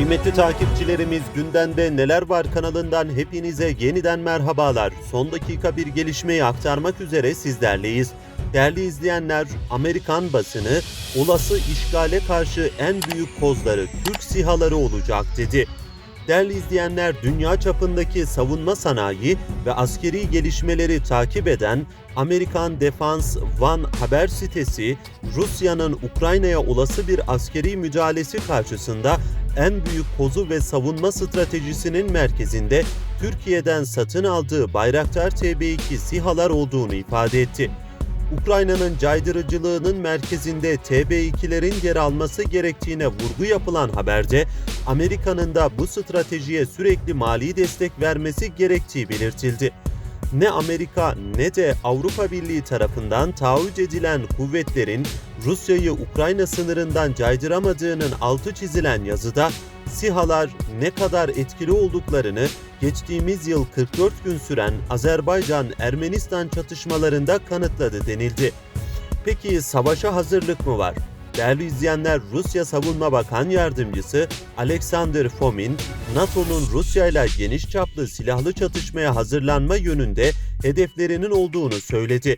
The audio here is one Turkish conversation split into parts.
Kıymetli takipçilerimiz gündemde neler var kanalından hepinize yeniden merhabalar. Son dakika bir gelişmeyi aktarmak üzere sizlerleyiz. Değerli izleyenler, Amerikan basını olası işgale karşı en büyük kozları Türk sihaları olacak dedi. Değerli izleyenler, dünya çapındaki savunma sanayi ve askeri gelişmeleri takip eden Amerikan Defense One haber sitesi, Rusya'nın Ukrayna'ya olası bir askeri müdahalesi karşısında en büyük kozu ve savunma stratejisinin merkezinde Türkiye'den satın aldığı Bayraktar TB2 SİHA'lar olduğunu ifade etti. Ukrayna'nın caydırıcılığının merkezinde TB2'lerin yer alması gerektiğine vurgu yapılan haberde Amerika'nın da bu stratejiye sürekli mali destek vermesi gerektiği belirtildi. Ne Amerika ne de Avrupa Birliği tarafından taahhüt edilen kuvvetlerin Rusya'yı Ukrayna sınırından caydıramadığının altı çizilen yazıda SİHA'lar ne kadar etkili olduklarını geçtiğimiz yıl 44 gün süren Azerbaycan-Ermenistan çatışmalarında kanıtladı denildi. Peki savaşa hazırlık mı var? Değerli izleyenler Rusya Savunma Bakan Yardımcısı Alexander Fomin, NATO'nun Rusya ile geniş çaplı silahlı çatışmaya hazırlanma yönünde hedeflerinin olduğunu söyledi.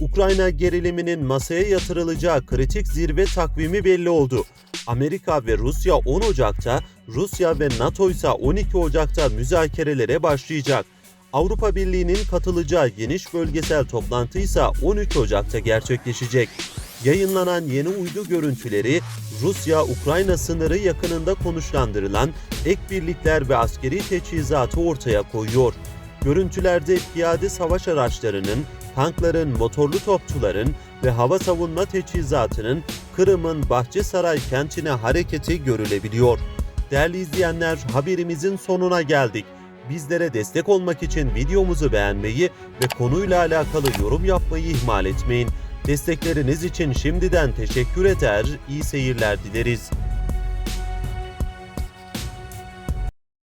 Ukrayna geriliminin masaya yatırılacağı kritik zirve takvimi belli oldu. Amerika ve Rusya 10 Ocak'ta, Rusya ve NATO ise 12 Ocak'ta müzakerelere başlayacak. Avrupa Birliği'nin katılacağı geniş bölgesel toplantı ise 13 Ocak'ta gerçekleşecek. Yayınlanan yeni uydu görüntüleri Rusya-Ukrayna sınırı yakınında konuşlandırılan ek birlikler ve askeri teçhizatı ortaya koyuyor. Görüntülerde piyade savaş araçlarının, tankların, motorlu topçuların ve hava savunma teçhizatının Kırım'ın Bahçesaray kentine hareketi görülebiliyor. Değerli izleyenler haberimizin sonuna geldik. Bizlere destek olmak için videomuzu beğenmeyi ve konuyla alakalı yorum yapmayı ihmal etmeyin. Destekleriniz için şimdiden teşekkür eder, iyi seyirler dileriz.